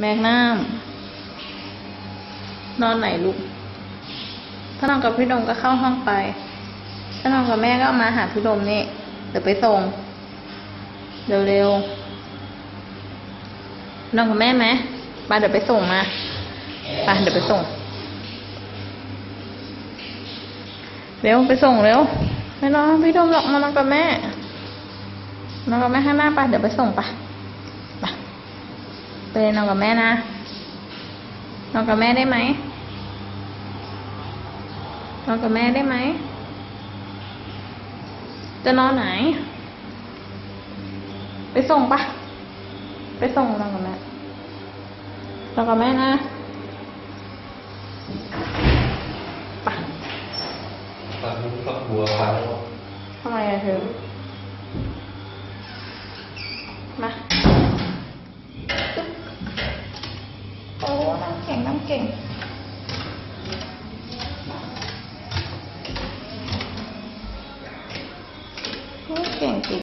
แมกน้ำนอนไหนลูก ถ้านอนกับพี่ดมก็เข้าห้องไป ถ้านอนกับแม่ก็มาหาพี่ดมนี่ เดี๋ยวไปส่ง เร็วๆ นอนกับแม่ไหมไปเดี๋ยวไปส่งมา ไปเดี๋ยวไปส่ง เร็วไปส่งเร็ว ไม่นอนพี่ดมหรอกมานอนกับแม่ นอนกับแม่ข้างหน้าไปเดี๋ยวไปส่งปไป ไปนอนกับแม่นะ นอนกับแม่ได้ไหมนอนกับแม่ได้ไหม จะนอนไหน ไปส่งปะ ไปส่งนอนกับแม่นอนกับแม่นะไปฝักฝักบัวพังทำไมอะเธอ มาตึ๊บโอ้น้ำ เก่งน้ำเก่งโอ้เก่งจริง